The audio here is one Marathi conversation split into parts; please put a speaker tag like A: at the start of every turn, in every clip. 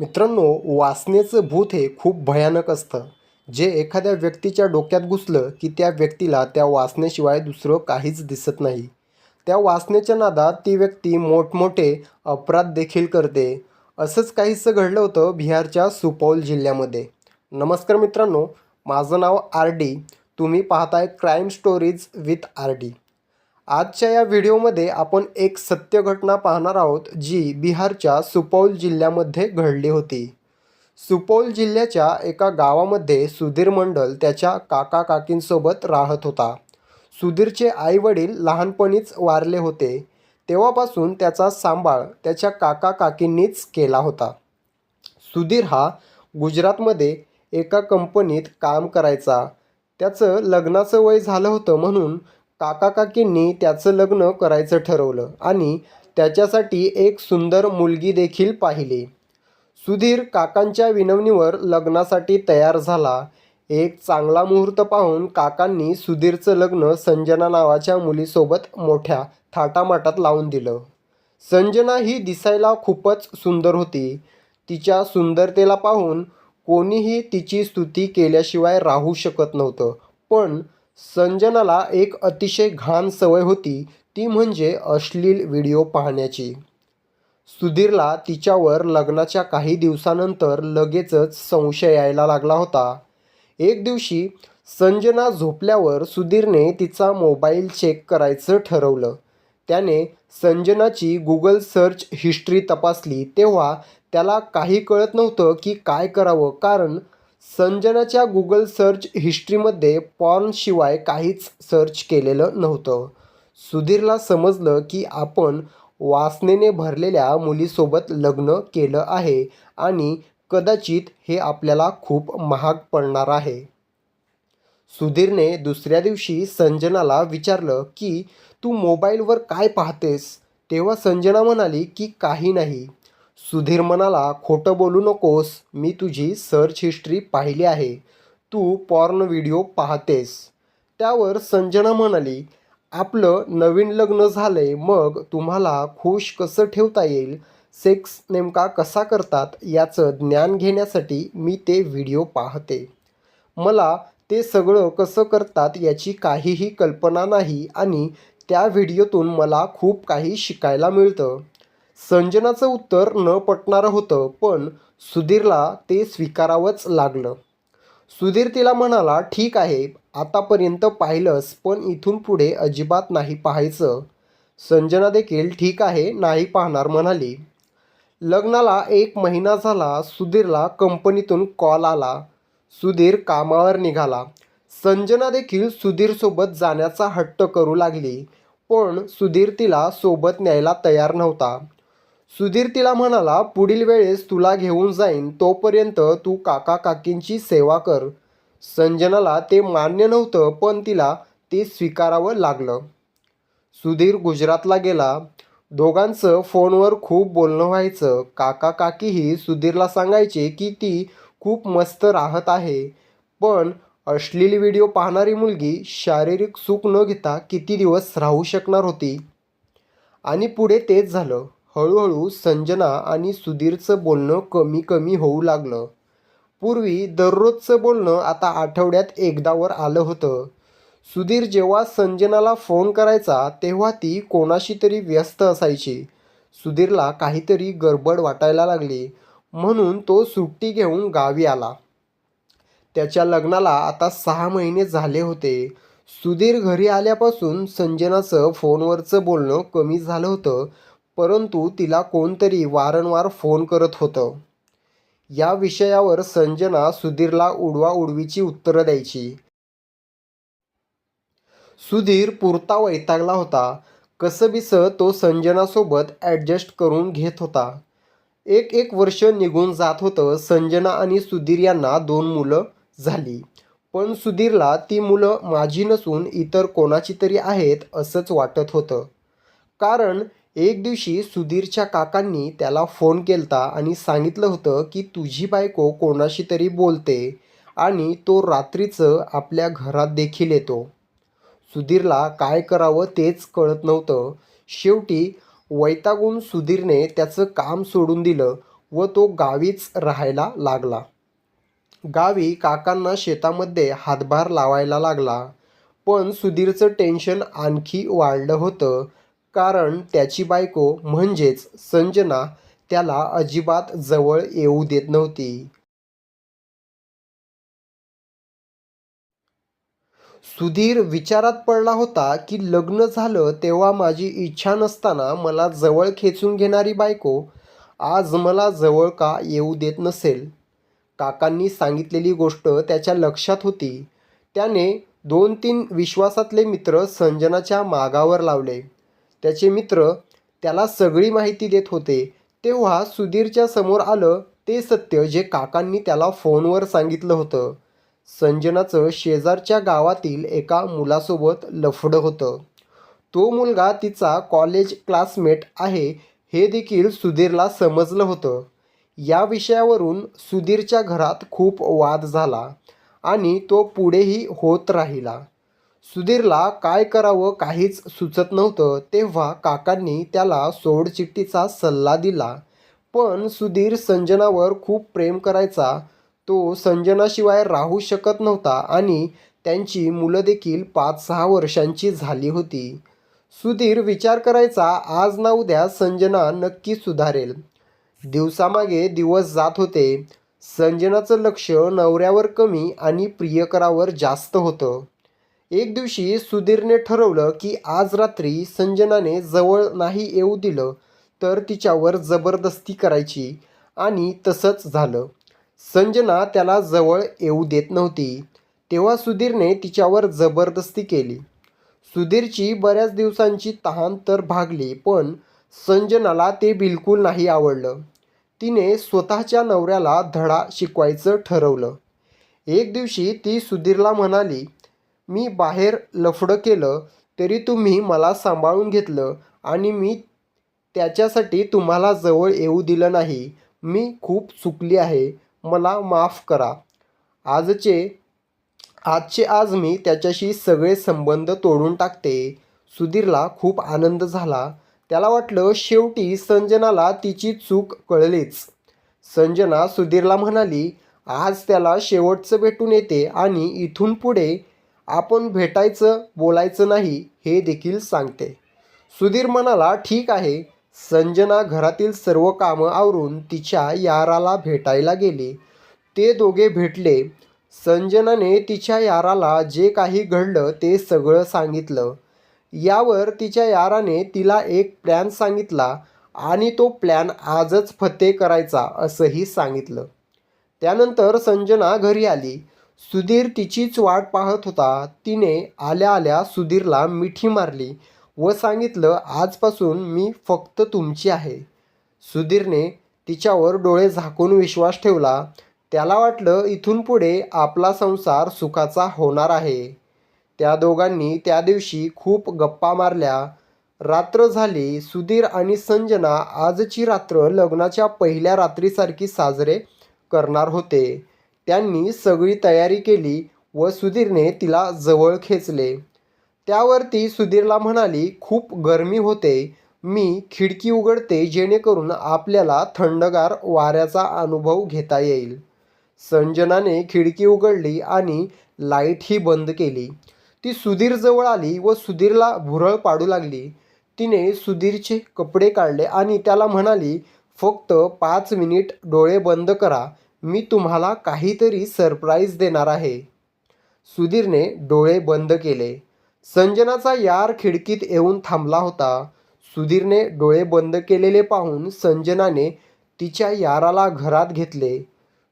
A: मित्रांनो वासनेचं भूत हे खूप भयानक असतं. जे एखाद्या व्यक्तीच्या डोक्यात घुसलं की त्या व्यक्तीला त्या वासनेशिवाय दुसरं काहीच दिसत नाही. त्या वासनेच्या नादात ती व्यक्ती मोठमोठे अपराध देखील करते. असंच काहीसं घडलं होतं बिहारच्या सुपौल जिल्ह्यामध्ये. नमस्कार मित्रांनो माझं नाव आर डी. तुम्ही पाहताय crime stories with R D. आजच्या या व्हिडिओमध्ये आपण एक सत्य घटना पाहणार आहोत जी बिहारच्या सुपौल जिल्ह्यामध्ये घडली होती. सुपौल जिल्ह्याच्या एका गावामध्ये सुधीर मंडल त्याच्या काका काकींसोबत राहत होता. सुधीरचे आई वडील लहानपणीच वारले होते. तेव्हापासून त्याचा सांभाळ त्याच्या काका काकींनीच केला होता. सुधीर हा गुजरातमध्ये एका कंपनीत काम करायचा. त्याचं लग्नाचं वय झालं होतं म्हणून काका काकींनी त्याचं लग्न करायचं ठरवलं आणि त्याच्यासाठी एक सुंदर मुलगी देखील पाहिली. सुधीर काकांच्या विनवणीवर लग्नासाठी तयार झाला. एक चांगला मुहूर्त पाहून काकांनी सुधीरचं लग्न संजना नावाच्या मुलीसोबत मोठ्या थाटामाटात लावून दिलं. संजना ही दिसायला खूपच सुंदर होती. तिच्या सुंदरतेला पाहून कोणीही तिची स्तुती केल्याशिवाय राहू शकत नव्हतं. पण संजनाला एक अतिशय घाण सवय होती ती म्हणजे अश्लील व्हिडिओ पाहण्याची. सुधीरला तिच्यावर लग्नाच्या काही दिवसानंतर लगेचच संशय यायला लागला होता. एक दिवशी संजना झोपल्यावर सुधीरने तिचा मोबाईल चेक करायचं ठरवलं. त्याने संजनाची गुगल सर्च हिस्ट्री तपासली तेव्हा त्याला काही कळत नव्हतं की काय करावं कारण संजनाच्या गुगल सर्च हिस्ट्रीमध्ये पॉर्नशिवाय काहीच सर्च केलेलं नव्हतं. सुधीरला समजलं की आपण वासनेने भरलेल्या मुलीसोबत लग्न केलं आहे आणि कदाचित हे आपल्याला खूप महाग पडणार आहे. सुधीरने दुसऱ्या दिवशी संजनाला विचारलं की तू मोबाईलवर काय पाहतेस? तेव्हा संजना म्हणाली की काही नाही. सुधीर म्हणाला खोटं बोलू नकोस मी तुझी सर्च हिस्ट्री पाहिली आहे. तू पॉर्न व्हिडिओ पाहतेस. त्यावर संजना म्हणाली आपलं नवीन लग्न झालंय मग तुम्हाला खुश कसं ठेवता येईल? सेक्स नेमका कसा करतात याचं ज्ञान घेण्यासाठी मी ते व्हिडिओ पाहते. मला ते सगळं कसं करतात याची काहीही कल्पना नाही आणि त्या व्हिडिओतून मला खूप काही शिकायला मिळतं. संजनाचं उत्तर न पटणारं होतं पण सुधीरला ते स्वीकारावंच लागलं. सुधीर तिला म्हणाला ठीक आहे आतापर्यंत पाहिलंस पण इथून पुढे अजिबात नाही पाहायचं. संजना देखील ठीक आहे नाही पाहणार म्हणाली. लग्नाला एक महिना झाला सुधीरला कंपनीतून कॉल आला. सुधीर कामावर निघाला. संजना देखील सुधीरसोबत जाण्याचा हट्ट करू लागली पण सुधीर तिला सोबत न्यायला तयार नव्हता. सुधीर तिला म्हणाला पुढील वेळेस तुला घेऊन जाईन तोपर्यंत तू काका काकींची सेवा कर. संजनाला ते मान्य नव्हतं पण तिला ते स्वीकारावं लागलं. सुधीर गुजरातला गेला. दोघांचं फोनवर खूप बोलणं व्हायचं. काका काकीही सुधीरला सांगायचे की ती खूप मस्त राहत आहे. पण अश्लील व्हिडिओ पाहणारी मुलगी शारीरिक सुख न घेता किती दिवस राहू शकणार होती? आणि पुढे तेच झालं. हळूहळू संजना आणि सुधीरचं बोलणं कमी कमी होऊ लागलं. पूर्वी दररोजचं बोलणं आता आठवड्यात एकदावर आलं होतं. सुधीर जेव्हा संजनाला फोन करायचा तेव्हा ती कोणाशी तरी व्यस्त असायची. सुधीरला काहीतरी गडबड वाटायला लागली म्हणून तो सुट्टी घेऊन गावी आला. त्याच्या लग्नाला आता सहा महिने झाले होते. सुधीर घरी आल्यापासून संजनाचं फोनवरचं बोलणं कमी झालं होतं परंतु तिला कोणतरी वारंवार फोन करत होतं. या विषयावर संजना सुधीरला उडवा उडवीची उत्तरं द्यायची. सुधीर पुरता वैतागला होता. कसंबीसं तो संजनासोबत ॲडजस्ट करून घेत होता. एक एक वर्ष निघून जात होतं. संजना आणि सुधीर यांना दोन मुलं झाली. पण सुधीरला ती मुलं माझी नसून इतर कोणाची तरी आहेत असंच वाटत होतं. कारण एक दिवशी सुधीरच्या काकांनी त्याला फोन केलता आणि सांगितलं होतं की तुझी बायको कोणाशी तरी बोलते आणि तो रात्रीचं आपल्या घरात देखील येतो. सुधीरला काय करावं तेच कळत नव्हतं. शेवटी वैतागून सुधीरने त्याचं काम सोडून दिलं व तो गावीच राहायला लागला. गावी काकांना शेतामध्ये हातभार लावायला लागला. पण सुधीरचं टेन्शन आणखी वाढलं होतं कारण त्याची बायको म्हणजेच संजना त्याला अजिबात जवळ येऊ देत नव्हती. सुधीर विचारात पडला होता की लग्न झालं तेव्हा माझी इच्छा नसताना मला जवळ खेचून घेणारी बायको आज मला जवळ का येऊ देत नसेल? काकांनी सांगितलेली गोष्ट त्याच्या लक्षात होती. त्याने दोन तीन विश्वासातले मित्र संजनाच्या मागावर लावले. त्याचे मित्र त्याला सगळी माहिती देत होते. तेव्हा सुधीरच्या समोर आलं ते सत्य जे काकांनी त्याला फोनवर सांगितलं होतं. संजनाचं शेजारच्या गावातील एका मुलासोबत लफडं होतं. तो मुलगा तिचा कॉलेज क्लासमेट आहे हे देखील सुधीरला समजलं होतं. या विषयावरून सुधीरच्या घरात खूप वाद झाला आणि तो पुढेही होत राहिला. सुधीरला काय करावं काहीच सुचत नव्हतं तेव्हा काकांनी त्याला सोडचिठ्ठीचा सल्ला दिला. पण सुधीर संजनावर खूप प्रेम करायचा. तो संजनाशिवाय राहू शकत नव्हता आणि त्यांची मुलं देखील पाच सहा वर्षांची झाली होती. सुधीर विचार करायचा आज ना उद्या संजना नक्की सुधारेल. दिवसामागे दिवस जात होते. संजनाचं लक्ष नवऱ्यावर कमी आणि प्रियकरावर जास्त होतं. एक दिवशी सुधीरने ठरवलं की आज रात्री संजनाने जवळ नाही येऊ दिलं तर तिच्यावर जबरदस्ती करायची आणि तसंच झालं. संजना त्याला जवळ येऊ देत नव्हती. तेव्हा सुधीरने तिच्यावर जबरदस्ती केली. सुधीरची बऱ्याच दिवसांची तहान तर भागली पण संजनाला ते बिलकुल नाही आवडलं. तिने स्वतःच्या नवऱ्याला धडा शिकवायचं ठरवलं. एक दिवशी ती सुधीरला म्हणाली मी बाहेर लफडं केलं तरी तुम्ही मला सांभाळून घेतलं आणि मी त्याच्यासाठी तुम्हाला जवळ येऊ दिलं नाही. मी खूप चुकली आहे. मला माफ करा. आजचे आजचे आज मी त्याच्याशी सगळे संबंध तोडून टाकते. सुधीरला खूप आनंद झाला. त्याला वाटलं शेवटी संजनाला तिची चूक कळलीच. संजना सुधीरला म्हणाली आज त्याला शेवटचं भेटून येते आणि इथून पुढे आपण भेटायचं बोलायचं नाही हे देखील सांगते. सुधीर म्हणाला ठीक आहे. संजना घरातील सर्व कामं आवरून तिच्या याराला भेटायला गेली. ते दोघे भेटले. संजनाने तिच्या याराला जे काही घडलं ते सगळं सांगितलं. यावर तिच्या याराने तिला एक प्लॅन सांगितला आणि तो प्लॅन आजच फते करायचा असंही सांगितलं. त्यानंतर संजना घरी आली. सुधीर तिचीच वाट पाहत होता. तिने आल्या आल्या सुधीरला मिठी मारली व सांगितलं आजपासून मी फक्त तुमची आहे. सुधीरने तिच्यावर डोळे झाकून विश्वास ठेवला. त्याला वाटलं इथून पुढे आपला संसार सुखाचा होणार आहे. त्या दोघांनी त्या दिवशी खूप गप्पा मारल्या. रात्र झाली. सुधीर आणि संजना आजची रात्र लग्नाच्या पहिल्या रात्रीसारखी साजरे करणार होते. त्यांनी सगळी तयारी केली व सुधीरने तिला जवळ खेचले. त्यावर ती सुधीरला म्हणाली खूप गरमी होते. मी खिडकी उघडते जेणेकरून आपल्याला थंडगार वाऱ्याचा अनुभव घेता येईल. संजनाने खिडकी उघडली आणि लाईटही बंद केली. ती सुधीरजवळ आली व सुधीरला भुरळ पाडू लागली. तिने सुधीरचे कपडे काढले आणि त्याला म्हणाली फक्त पाच मिनिट डोळे बंद करा. मी तुम्हाला काहीतरी सरप्राईज देणार आहे. सुधीरने डोळे बंद केले. संजनाचा यार खिडकीत येऊन थांबला होता. सुधीरने डोळे बंद केलेले पाहून संजनाने तिच्या याराला घरात घेतले.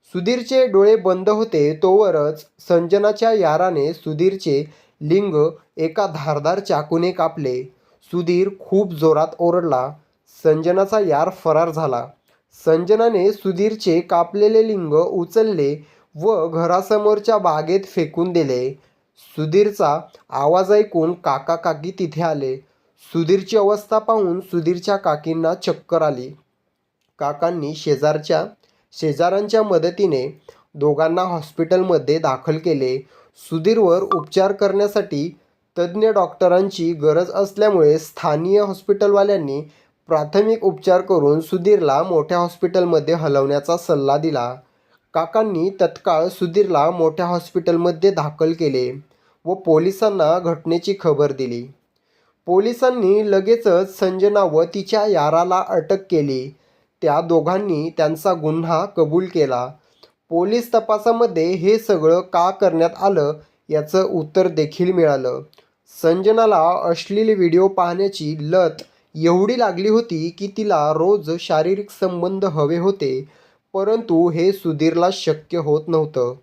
A: सुधीरचे डोळे बंद होते तोवरच संजनाच्या याराने सुधीरचे लिंग एका धारदार चाकूने कापले. सुधीर खूप जोरात ओरडला. संजनाचा यार फरार झाला. संजनाने सुधीरचे कापलेले लिंग उचलले व घरासमोरच्या बागेत फेकून दिले. सुधीरचा आवाज ऐकून काका काकी तिथे आले. सुधीरची अवस्था पाहून सुधीरच्या काकींना चक्कर आली. काकांनी शेजारच्या शेजारांच्या मदतीने दोघांना हॉस्पिटलमध्ये दाखल केले. सुधीरवर उपचार करण्यासाठी तज्ज्ञ डॉक्टरांची गरज असल्यामुळे स्थानीय हॉस्पिटलवाल्यांनी प्राथमिक उपचार करून सुधीरला मोठ्या हॉस्पिटलमध्ये हलवण्याचा सल्ला दिला. काकांनी तत्काळ सुधीरला मोठ्या हॉस्पिटलमध्ये दाखल केले व पोलिसांना घटनेची खबर दिली. पोलिसांनी लगेचच संजना व तिच्या याराला अटक केली. त्या दोघांनी त्यांचा गुन्हा कबूल केला. पोलीस तपासामध्ये हे सगळं का करण्यात आलं याचं उत्तर देखील मिळालं. संजनाला अश्लील व्हिडिओ पाहण्याची लत एवढी लागली होती की तिला रोज शारीरिक संबंध हवे होते परंतु हे सुधीरला शक्य होत नव्हतं.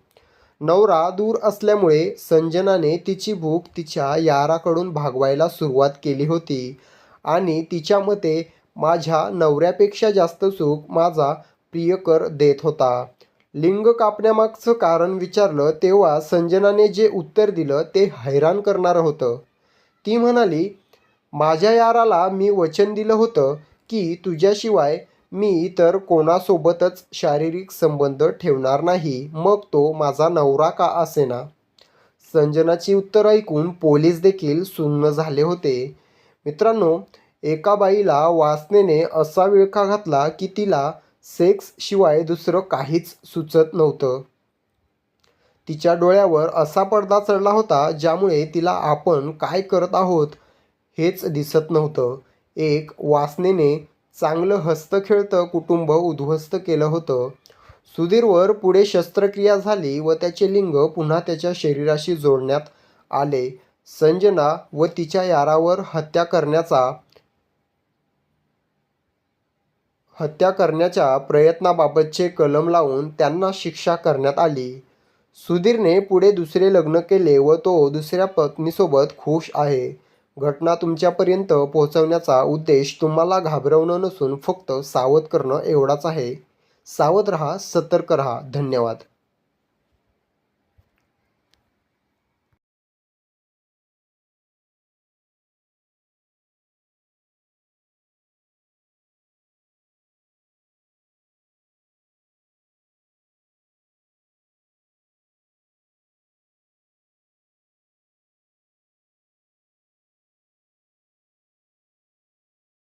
A: नवरा दूर असल्यामुळे संजनाने तिची भूक तिच्या याराकडून भागवायला सुरुवात केली होती आणि तिच्या मते माझ्या नवऱ्यापेक्षा जास्त सुख माझा प्रियकर देत होता. लिंग कापण्यामागचं कारण विचारलं तेव्हा संजनाने जे उत्तर दिलं ते हैराण करणारं होतं. ती म्हणाली माझ्या याराला मी वचन दिलं होतं की तुझ्याशिवाय मी इतर कोणासोबतच शारीरिक संबंध ठेवणार नाही. मग तो माझा नवरा का असेना? संजनाची उत्तर ऐकून पोलीस देखील सुन्न झाले होते. मित्रांनो एका बाईला वासनेने असा विळखा घातला की तिला सेक्स शिवाय दुसरं काहीच सुचत नव्हतं. तिच्या डोळ्यावर असा पडदा चढला होता ज्यामुळे तिला आपण काय करत आहोत? हेच दिसत नव्हतं. एक वासनेने चांगलं हस्तखेळतं कुटुंब उद्ध्वस्त केलं होतं. सुधीरवर पुढे शस्त्रक्रिया झाली व त्याचे लिंग पुन्हा त्याच्या शरीराशी जोडण्यात आले. संजना व तिच्या यारावर हत्या करण्याचा हत्या करण्याच्या प्रयत्नाबाबतचे कलम लावून त्यांना शिक्षा करण्यात आली. सुधीरने पुढे दुसरे लग्न केले व तो दुसऱ्या पत्नीसोबत खुश आहे. घटना तुमच्यापर्यंत पोहोचवण्याचा उद्देश तुम्हाला घाबरवणं नसून फक्त सावध करणं एवढाच आहे. सावध रहा सतर्क रहा. धन्यवाद.